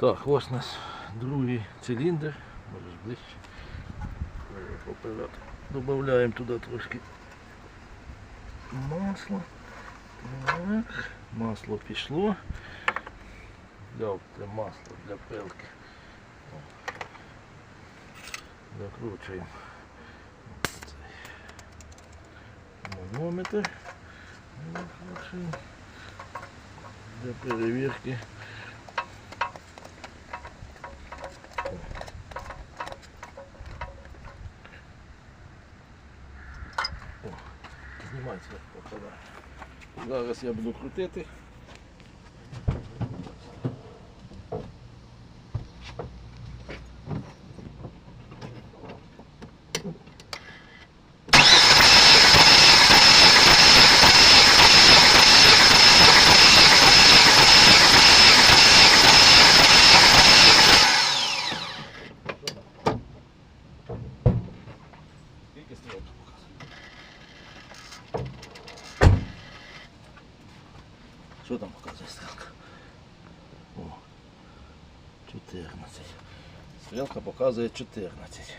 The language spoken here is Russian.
Так, ось у нас другий циліндр. Можеш ближче. Е, Поперед. Додаємо туди трошки масла. Так. Масло пішло. Взяв це масло для пилки. О. Закручуємо. Цей Манометр. Закручуємо. Для перевірки. знімається попадає. Зараз я буду крутити. Скільки стрілка показує? Що там показує стрілка? О, 14. Стрілка показує 14. Хорошо.